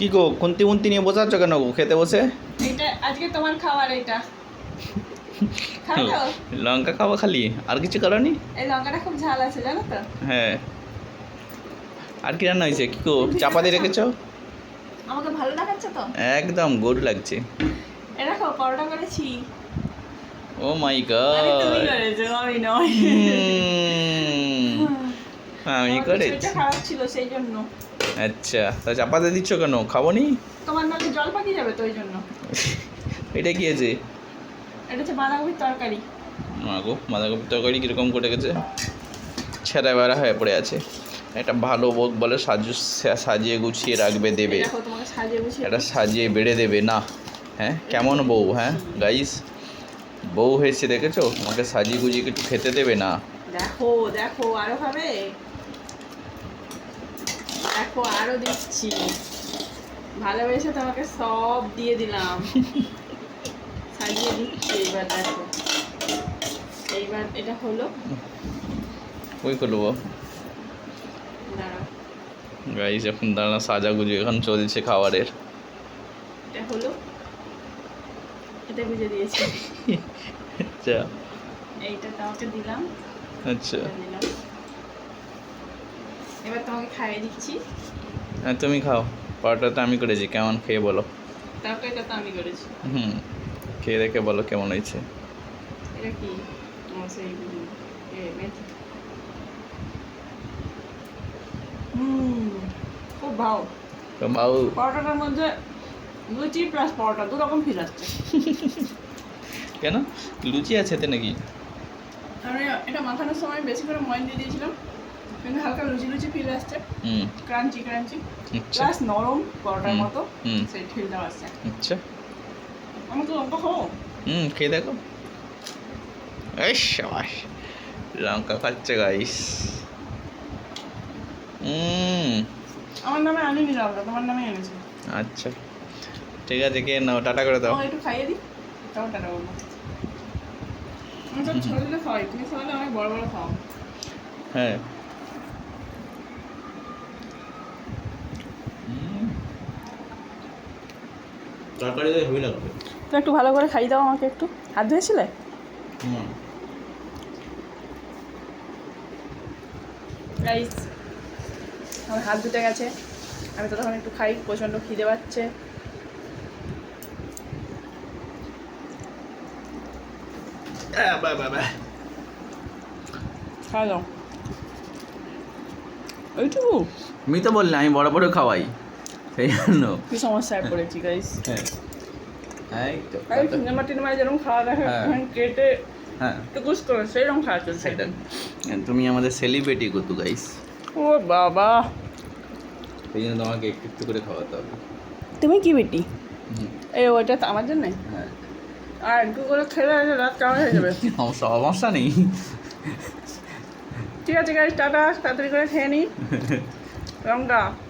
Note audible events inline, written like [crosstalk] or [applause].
কি গো খুন্তি মুন্তি নিয়ে বসে আছো কেন গো? খেতে বসে? এটা আজকে তোমার খাবার এটা লঙ্কা খাওয়া খালি? আর কিছু করনি এই লঙ্কাটা খুব ঝাল আছে জানো তো। হ্যাঁ। আর কি রান্না হয়েছে? কি গো চাপা দিয়ে রেখেছো? আমাকে ভালো দেখাচ্ছে তো? একদম গুড লাগছে। এ দেখো পরোটা করেছি। ও মাই আরে তুমি গড করেছ আমি নয়। আমি করেছি। খারাপ ছিল সেই জন্য। আচ্ছা তা চাপাতে দিচ্ছ কেন? খাব নি তোমার নালে জল পাকিয়ে যাবে তো ওই জন্য। এটা কি আছে এটা হচ্ছে বাঁধাকপির তরকারি। মা গো বাঁধাকপির তরকারি কীরকম করে গেছে? ছেঁড়া বেড়া হয়ে পড়ে আছে। একটা ভালো বউ বলে সাজু সাজিয়ে গুছিয়ে রাখবে দেবে। এটা সাজিয়ে বেড়ে দেবে না। হ্যাঁ কেমন বউ হ্যাঁ? গাইস বউ হয়েছে দেখেছ? আমাকে সাজিয়ে গুজিয়ে একটু খেতে দেবে না? দেখো দেখো আরও খাবে দেখো আরও দিচ্ছি। ভালোবেসে তোমাকে সব দিয়ে দিলাম। [laughs] সাজিয়ে দিচ্ছি এইবার দেখো। এইবার এটা হলো। ওই করব গাইস এখন দাঁড়া সাজা গুজি এখন চলছে খাবারের। এটা হলো। এটা গুজে দিয়েছি। [laughs] আচ্ছা। এইটা তোমাকে দিলাম। আচ্ছা। দিলাম। এবার তোমাকে খাইয়ে দিচ্ছি। হ্যাঁ তুমি খাও। পরোটা তো আমি করেছি কেমন খেয়ে বলো। তরকারিটা তো আমি করেছি। হুম খেয়ে দেখে বলো কেমন হয়েছে। এটা কি? সেই মেথি। হুম খুব ভালো। তো পরোটাটার মধ্যে লুচি প্লাস পরোটা দু রকম ফিল আসছে। কেন? লুচি আছে এতে নাকি? আমি এটা মাখানোর সময় বেশি করে ময়ন দিয়ে দিয়েছিলাম। কিন্তু হালকা লুচি লুচি ফিল আসছে। হুম। Crunchy crunchy. আচ্ছা। প্লাস নরম পরোটার মতো। সেই আসছে। আচ্ছা। তো লঙ্কা খাব। হুম খেয়ে দেখো। এই সাবাস। লঙ্কা খাচ্ছে গাইস হুম। আমার নামে আনিনি লঙ্কা তোমার নামে এনেছি। আচ্ছা। ঠিক আছে কে নাও টাটা করে দাও। একটু খাইয়ে দিই তাও টাটা বলব আমি তো ছোটো দিলে খাওয়াই তুমি খাওয়ালে অনেক বড় বড় খাও হ্যাঁ। তরকারি তো হেভি লাগবে। তো একটু ভালো করে খাইয়ে দাও আমাকে একটু। হাত ধুয়েছিলে? হুম। গাইস আমার হাত ধুতে গেছে। আমি তো তখন একটু খাই প্রচণ্ড খিদে পাচ্ছে। খাওয়া দাও। ওইটুকু আমি তো বললে আমি বড় বড় খাওয়াই। সেই জন্য কি সমস্যায় পড়েছি গাইস হ্যাঁ। এই তো আমি সিনেমা টিনেমায় যেরকম খাওয়া দেখে হ্যাঁ। কেটে হ্যাঁ। টুকুস করে সেইরকম খাওয়া চলছে। সেটা। তুমি আমাদের সেলিব্রিটি কত গাইস ও বাবা। সেই জন্য তোমাকে একটু একটু করে খাওয়াতে হবে। তুমি কি বেটি? এই ওইটা তো আমার জন্যে? হ্যাঁ। আর একটু করে খেলে রাত কেমন হয়ে যাবে? [laughs] সমস্যা সমস্যা নেই। ঠিক আছে গাইস টাটা তাড়াতাড়ি করে খেয়ে নিই লঙ্কা [laughs]